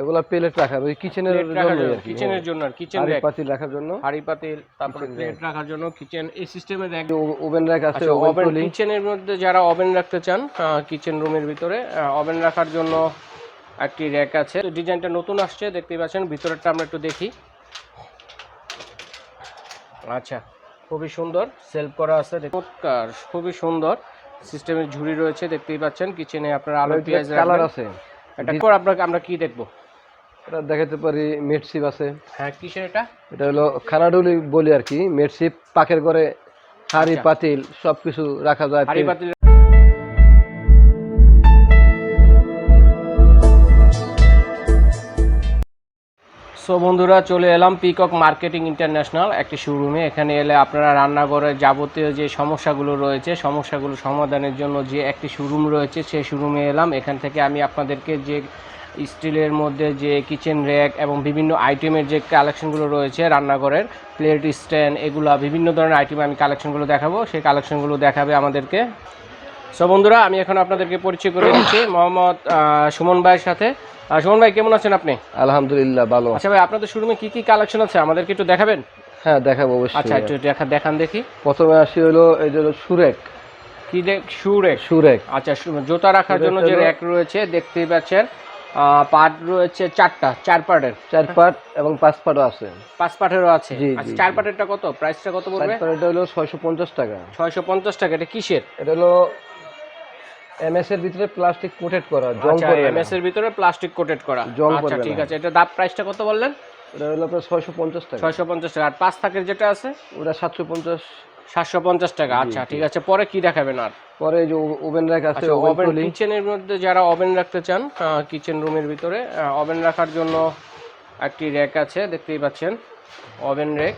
এগুলা প্লেট রাখার ওই কিচেনের জন্য কিচেনের জন্য আর কিচেন হাঁড়ি র্যাক পাতিল রাখার জন্য। হাড়ি পাতিল তারপরে প্লেট রাখার জন্য কিচেন এই সিস্টেমের র্যাক ওভেন র্যাক আছে আচ্ছা ওভেন ওভেন কিচেনের মধ্যে যারা ওভেন রাখতে চান কিচেন রুমের ভিতরে ওভেন রাখার জন্য একটি র্যাক আছে। ডিজাইনটা নতুন আসছে দেখতেই পাচ্ছেন ভিতরেরটা আমরা একটু দেখি। আচ্ছা খুবই সুন্দর সেলফ করা আছে চমৎকার খুবই সুন্দর। সিস্টেমের ঝুড়ি রয়েছে দেখতেই পাচ্ছেন কিচেনে আপনার আলু পেঁয়াজ কালার আছে। এটা পর আপনাকে আমরা কি দেখব? এটা দেখাতে পারি মেডশিপ আছে। হ্যাঁ কিসের এটা? এটা হলো খানাডুলি বলি আর কি মেডশিপ পাকের করে হাঁড়ি আচ্ছা। পাতিল সবকিছু রাখা যায়। হাড়ি পাতিল। সো বন্ধুরা চলে এলাম পিকক মার্কেটিং ইন্টারন্যাশনাল একটি শোরুমে এখানে এলে আপনারা রান্নাঘরের যাবতীয় যে সমস্যাগুলো রয়েছে সমস্যাগুলো সমাধানের জন্য যে একটি শোরুম রয়েছে সেই শোরুমে এলাম। এখান থেকে আমি আপনাদেরকে যে স্টিলের মধ্যে যে কিচেন র্যাক এবং বিভিন্ন আইটেমের যে কালেকশনগুলো রয়েছে রান্নাঘরের প্লেট স্ট্যান্ড এগুলা বিভিন্ন ধরনের আইটেম আমি কালেকশনগুলো দেখাবো। সেই কালেকশনগুলো দেখাবে আমাদেরকে। সো বন্ধুরা আমি এখন আপনাদেরকে পরিচয় করে দিচ্ছি মোহাম্মদ সুমন ভাইয়ের সাথে। সুমন ভাই কেমন আছেন আপনি? আলহামদুলিল্লাহ ভালো। আচ্ছা ভাই আপনাদের শোরুমে কি কি কালেকশন আছে? আমাদেরকে একটু দেখাবেন? হ্যাঁ দেখাবো অবশ্যই। আচ্ছা একটু দেখা দেখান দেখি। প্রথমে আসি হলো এই যে সুরেক কি দেখ শুরেক সুরেক আচ্ছা জুতা রাখার জন্য যে র্যাক রয়েছে দেখতেই পাচ্ছেন। আহ, পাট রয়েছে চারটা চার পাটের। চার পাট এবং পাঁচ পাটও আছে। পাঁচ পাটেরও আছে? আচ্ছা চার জি। পাটেরটা কত? প্রাইসটা কত পড়বে? পাটটা হলো ছয়শো পঞ্চাশ টাকা। ছয়শো পঞ্চাশ টাকা এটা কিসের? এটা হলো এমএস এর ভিতরে প্লাস্টিক কোটেড করা জং আচ্ছা করবে না। এমএস এর ভিতরে প্লাস্টিক কোটেড করা। আচ্ছা ঠিক আছে এটা দাম প্রাইসটা কত বললেন? এটা হলো আপনার ছয়শো পঞ্চাশ টাকা। ছয়শো পঞ্চাশ টাকা। আর পাঁচ থাকের যেটা আছে? ওটা সাতশো পঞ্চাশ। সাতশো পঞ্চাশ টাকা। আচ্ছা ঠিক আছে। পরে কি দেখাবেন আর? পরে যে ওভেন র্যাক আছে আচ্ছা ওভেন কিচেনের মধ্যে যারা ওভেন রাখতে চান কিচেন রুমের ভিতরে ওভেন রাখার জন্য একটি র্যাক আছে দেখতেই পাচ্ছেন। ওভেন র্যাক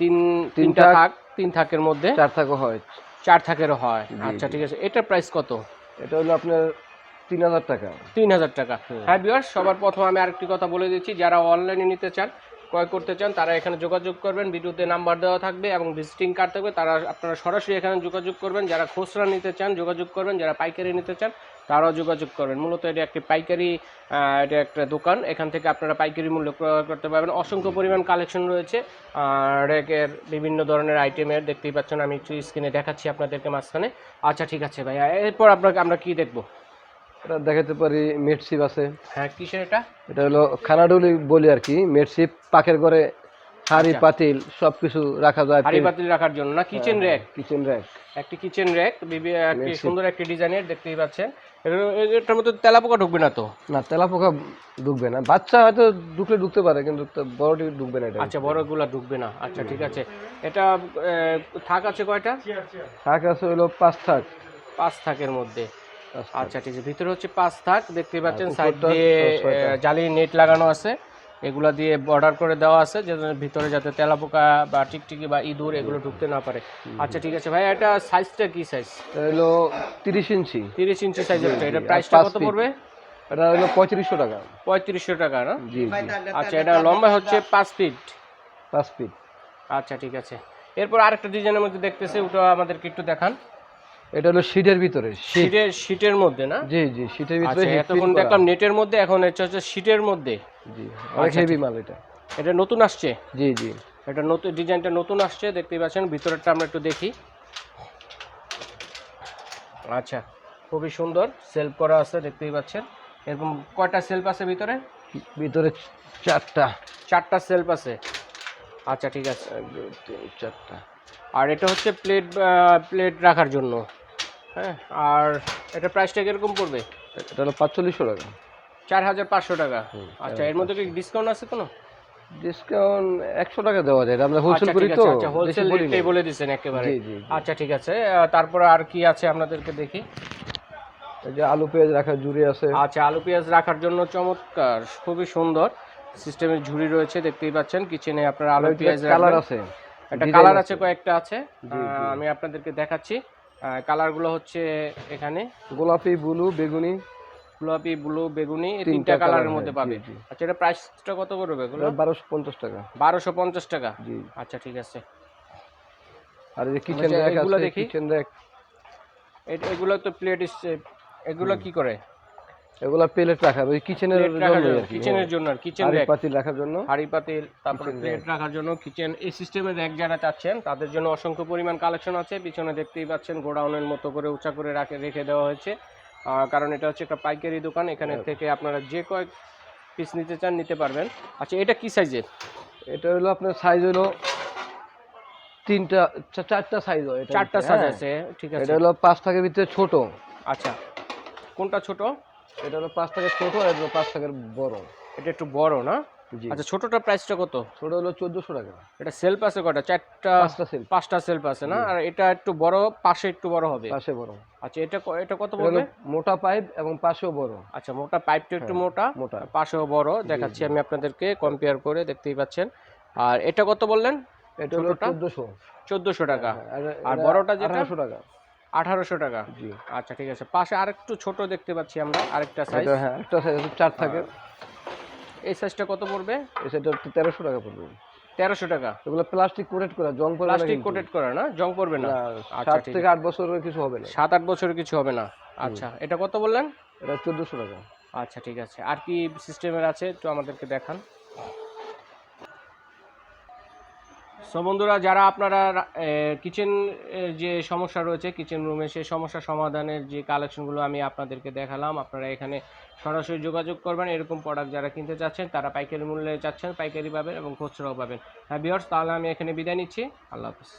তিন তিনটা থাক। থাক তিন থাকের মধ্যে। চার থাকও হয়। চার থাকেরও হয়। আচ্ছা ঠিক আছে। এটার প্রাইস কত? এটা হলো আপনার তিন হাজার টাকা। তিন হাজার টাকা। হ্যাঁ বিয়ার সবার প্রথম আমি আরেকটি কথা বলে দিচ্ছি। যারা অনলাইনে নিতে চান ক্রয় করতে চান, তারা এখানে যোগাযোগ করবেন ভিডিওতে নাম্বার দেওয়া থাকবে এবং ভিজিটিং কার্ড থাকবে, তারা আপনারা সরাসরি এখানে যোগাযোগ করবেন, যারা খুচরা নিতে চান যোগাযোগ করবেন, যারা পাইকারি নিতে চান তারাও যোগাযোগ করবেন। মূলত এটা একটি পাইকারি এটা একটা দোকান, এখান থেকে আপনারা পাইকারি মূল্য ক্রয় করতে পারবেন। অসংখ্য পরিমাণ কালেকশন রয়েছে র্যাকের বিভিন্ন ধরনের আইটেমের, দেখতেই পাচ্ছেন আমি একটু স্ক্রিনে দেখাচ্ছি আপনাদেরকে মাঝখানে। আচ্ছা ঠিক আছে ভাইয়া, এরপর আপনাকে আমরা কি দেখব? এটা দেখাতে পারি মেডশিপ আছে। হ্যাঁ কিসের এটা? এটা হলো খানাডুলি বলি আর কি মেডশিপ পাকের করে হাঁড়ি আচ্ছা। পাতিল সবকিছু রাখা যায়। হাড়ি পাতিল রাখার জন্য না কিচেন র্যাক কিচেন র্যাক একটি কিচেন র্যাক একটি সুন্দর একটি ডিজাইনের দেখতেই পাচ্ছেন। এটার মধ্যে তেলাপোকা ঢুকবে না তো? না তেলাপোকা ঢুকবে না। বাচ্চা হয়তো ঢুকলে ঢুকতে পারে কিন্তু বড়টি ঢুকবে না এটা। আচ্ছা বড়গুলা ঢুকবে না। আচ্ছা ঠিক আছে। এটা থাক আছে কয়টা? থাক আছে হলো পাঁচ থাক। পাঁচ থাকের মধ্যে। আচ্ছা। ঠিক আছে ভিতরে হচ্ছে পাঁচ থাক দেখতে পাচ্ছেন সাইড দিয়ে জালি নেট লাগানো আছে। এগুলা দিয়ে বর্ডার করে দেওয়া আছে যে ভিতরে যাতে তেলাপোকা বা টিকটিকি বা ইঁদুর এগুলো ঢুকতে না পারে। আচ্ছা ঠিক আছে ভাই এটা সাইজটা কি সাইজ হলো তিরিশ ইঞ্চি। তিরিশ ইঞ্চি সাইজের এটা প্রাইসটা কত পড়বে? এটা হলো পঁয়ত্রিশশো টাকা। পঁয়ত্রিশশো টাকা না? জি আচ্ছা এটা লম্বা হচ্ছে পাঁচ ফিট পাঁচ ফিট আচ্ছা ঠিক আছে। এরপর আরেকটা ডিজাইনের মধ্যে দেখতেছি ওটা আমাদেরকে একটু দেখান। এটা হলো শীটের ভিতরে শীট শীটের শীটের মধ্যে না? জি জি শীটের ভিতরে আচ্ছা এতক্ষণ দেখলাম নেটের মধ্যে এখন এটা হচ্ছে শীটের মধ্যে। জি অনেক আচ্ছা, হেভি মাল এটা। এটা নতুন আসছে? জি জি। এটা নতুন ডিজাইনটা নতুন আসছে দেখতেই পাচ্ছেন ভিতরেরটা আমরা একটু দেখি। আচ্ছা খুবই সুন্দর সেলফ করা আছে দেখতেই পাচ্ছেন। এরকম কয়টা সেলফ আছে ভিতরে? ভিতরে চারটা। চারটা সেলফ আছে। আচ্ছা ঠিক আছে। চারটা। আর এটা হচ্ছে প্লেট প্লেট রাখার জন্য। হ্যাঁ। আর এটা প্রাইসটা কীরকম পড়বে? এটা হলো পাঁচচল্লিশশো টাকা। চার হাজার পাঁচশো টাকা। আচ্ছা এর মধ্যে কি ডিসকাউন্ট আছে কোনো? ডিসকাউন্ট একশো টাকা দেওয়া যায় আমরা হোলসেল আচ্ছা করি তো আচ্ছা হোলসেল রেটটাই বলে দিচ্ছেন একেবারে। আচ্ছা ঠিক আছে তারপরে আর কি আছে আপনাদেরকে দেখি? এই যে আলু পেঁয়াজ রাখার জুড়ি আছে। আচ্ছা আলু পেঁয়াজ রাখার জন্য চমৎকার খুবই সুন্দর। সিস্টেমের ঝুড়ি রয়েছে দেখতেই পাচ্ছেন কিচেনে আপনার আলু পেঁয়াজ কালার আছে একটা কালার আছে। কয়েকটা আছে। আমি আপনাদেরকে দেখাচ্ছি। কালারগুলো হচ্ছে এখানে। গোলাপি ব্লু বেগুনি। গোলাপি ব্লু বেগুনি এই তিনটা কালারের মধ্যে পাবে। আচ্ছা এটা প্রাইসটা কত করবে এগুলো? বারোশো পঞ্চাশ টাকা। বারোশো পঞ্চাশ টাকা? জি। আচ্ছা ঠিক আছে। আর এই কিচেন যে র্যাক আছে দেখি। কিচেন র্যাক এগুলো তো প্লেট এগুলো কি করে? এগুলা প্লেট রাখা ওই কিচেনের রাখার জন্য কিচেনের জন্য আর কিচেন হাঁড়ি র্যাক পাতিল রাখার জন্য হাড়ি পাতিল তারপরে প্লেট রাখার জন্য কিচেন এই সিস্টেমের র্যাক যারা চাচ্ছেন তাদের জন্য অসংখ্য পরিমাণ কালেকশন আছে। পিছনে দেখতেই পাচ্ছেন গোডাউনের মতো করে উঁচা করে রাখে রেখে দেওয়া হয়েছে। কারণ এটা হচ্ছে একটা পাইকারি দোকান এখানে হ্যাঁ। থেকে আপনারা যে কয়েক পিস নিতে চান নিতে পারবেন। আচ্ছা এটা কি সাইজের এটা হলো আপনার সাইজ হলো তিনটা চারটা সাইজ হয় এটা চারটা সাইজ হ্যাঁ। আছে ঠিক আছে। এটা হলো পাঁচ টাকার ভিতরে ছোট। আচ্ছা কোনটা ছোট? এটা হলো পাঁচ টাকার ছোট আর এটা পাঁচ টাকার বড়। এটা একটু বড় না? আচ্ছা ছোটটার প্রাইসটা কত? ছোট হলো চোদ্দশো টাকা। এটা সেলফ আছে কটা চারটা পাঁচটা সেল পাঁচটা সেলফ আছে না? আর এটা একটু বড় পাশে একটু বড় হবে? পাশে বড়। আচ্ছা এটা এটা কত পড়বে? মোটা পাইপ এবং পাশেও বড়। আচ্ছা মোটা পাইপটা একটু হ্যাঁ, মোটা মোটা। পাশেও বড়। দেখাচ্ছি আমি আপনাদেরকে কম্পেয়ার করে দেখতেই পাচ্ছেন। আর এটা কত বললেন? এটা হলো ছোটটা? চোদ্দশো। চোদ্দোশো টাকা। আর আর বড়টা যেটা? টাকা। আঠারোশো টাকা। আচ্ছা ঠিক আছে। পাশে আরেকটু ছোট দেখতে পাচ্ছি আমরা আরেকটা সাইজ হ্যাঁ একটা সাইজ চার থাকে। এই সাইজটা কত পড়বে? সেটা তেরোশো টাকা পড়বে। তেরোশো টাকা। এগুলো প্লাস্টিক কোটেড করা জং পড়বে প্লাস্টিক কোটেড করা না জং পড়বে না? না, আচ্ছা, সাত থেকে আট বছরের কিছু হবে না। সাত আট বছরের কিছু হবে না। আচ্ছা এটা কত বললেন? এটা চোদ্দশো টাকা। আচ্ছা ঠিক আছে। আর কি সিস্টেমের আছে একটু আমাদেরকে দেখান। সো বন্ধুরা, যারা আপনারা কিচেন যে সমস্যা রয়েছে কিচেন রুমে সেই সমস্যা সমাধানের যে কালেকশনগুলো আমি আপনাদেরকে দেখালাম, আপনারা এখানে সরাসরি যোগাযোগ করবেন। এরকম প্রোডাক্ট যারা কিনতে চাচ্ছেন, তারা পাইকারি মূল্যে চাচ্ছেন, পাইকারি পাবেন এবং খুচরাও পাবেন। হ্যাঁ বিয়ার্স তাহলে আমি এখানে বিদায় নিচ্ছি। আল্লাহ হাফিজ।